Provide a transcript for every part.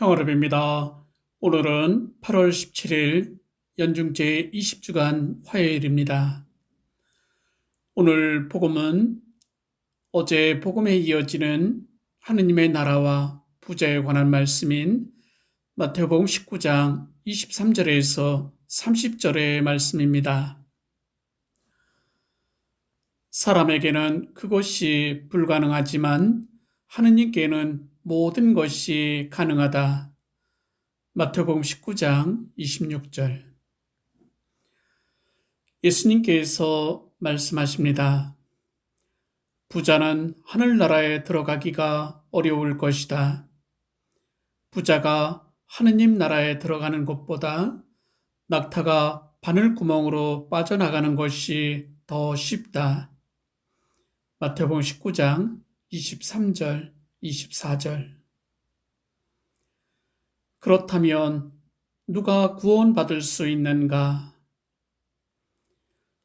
평화롭입니다. 오늘은 8월 17일 연중제 20주간 화요일입니다. 오늘 복음은 어제 복음에 이어지는 하느님의 나라와 부자에 관한 말씀인 마태복음 19장 23절에서 30절의 말씀입니다. 사람에게는 그것이 불가능하지만 하느님께는 모든 것이 가능하다. 마태복음 19장 26절. 예수님께서 말씀하십니다. 부자는 하늘나라에 들어가기가 어려울 것이다. 부자가 하느님 나라에 들어가는 것보다 낙타가 바늘구멍으로 빠져나가는 것이 더 쉽다. 마태복음 19장 23절 24절. 그렇다면 누가 구원받을 수 있는가?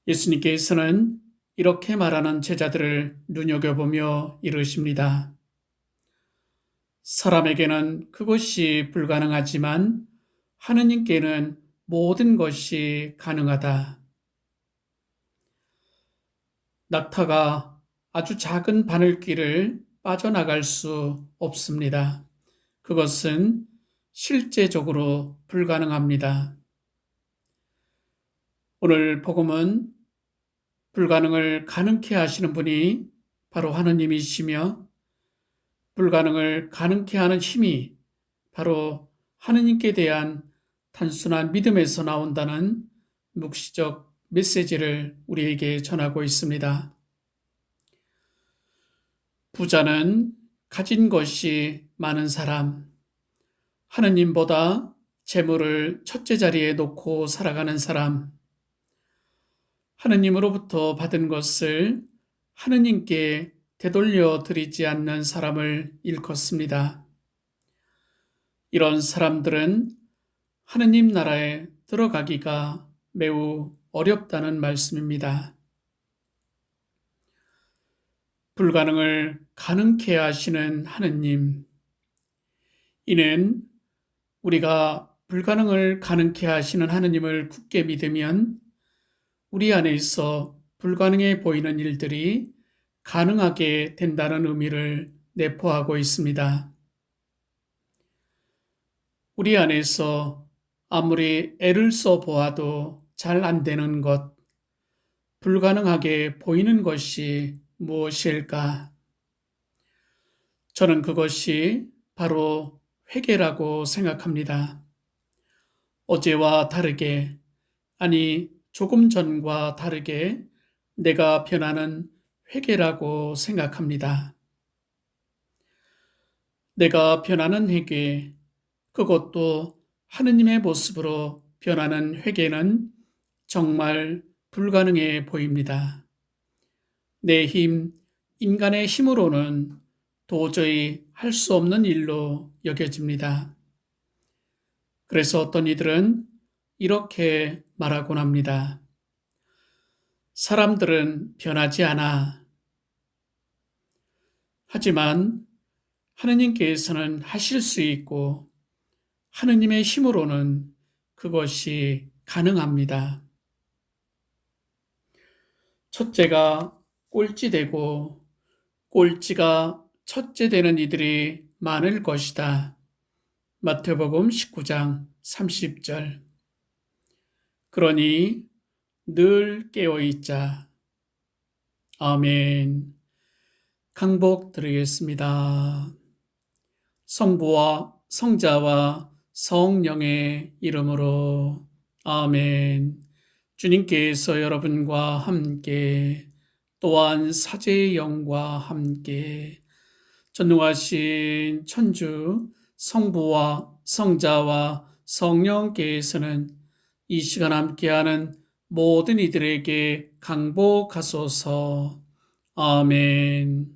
예수님께서는 이렇게 말하는 제자들을 눈여겨보며 이르십니다. 사람에게는 그것이 불가능하지만 하느님께는 모든 것이 가능하다. 낙타가 아주 작은 바늘귀를 빠져나갈 수 없습니다. 그것은 실제적으로 불가능합니다. 오늘 복음은 불가능을 가능케 하시는 분이 바로 하느님이시며 불가능을 가능케 하는 힘이 바로 하느님께 대한 단순한 믿음에서 나온다는 묵시적 메시지를 우리에게 전하고 있습니다. 부자는 가진 것이 많은 사람, 하느님보다 재물을 첫째 자리에 놓고 살아가는 사람, 하느님으로부터 받은 것을 하느님께 되돌려 드리지 않는 사람을 일컫습니다. 이런 사람들은 하느님 나라에 들어가기가 매우 어렵다는 말씀입니다. 불가능을 가능케 하시는 하느님. 이는 우리가 불가능을 가능케 하시는 하느님을 굳게 믿으면 우리 안에 있어 불가능해 보이는 일들이 가능하게 된다는 의미를 내포하고 있습니다. 우리 안에서 아무리 애를 써 보아도 잘 안 되는 것, 불가능하게 보이는 것이 무엇일까? 저는 그것이 바로 회개라고 생각합니다. 어제와 다르게, 아니, 조금 전과 다르게 내가 변하는 회개라고 생각합니다. 내가 변하는 회개, 그것도 하느님의 모습으로 변하는 회개는 정말 불가능해 보입니다. 내 힘, 인간의 힘으로는 도저히 할 수 없는 일로 여겨집니다. 그래서 어떤 이들은 이렇게 말하곤 합니다. 사람들은 변하지 않아. 하지만 하느님께서는 하실 수 있고 하느님의 힘으로는 그것이 가능합니다. 첫째가 꼴찌 되고 꼴찌가 첫째 되는 이들이 많을 것이다. 마태복음 19장 30절. 그러니 늘 깨어 있자. 아멘. 강복 드리겠습니다. 성부와 성자와 성령의 이름으로 아멘. 주님께서 여러분과 함께 또한 사제의 영과 함께 전능하신 천주 성부와 성자와 성령께서는 이 시간 함께하는 모든 이들에게 강복하소서. 아멘.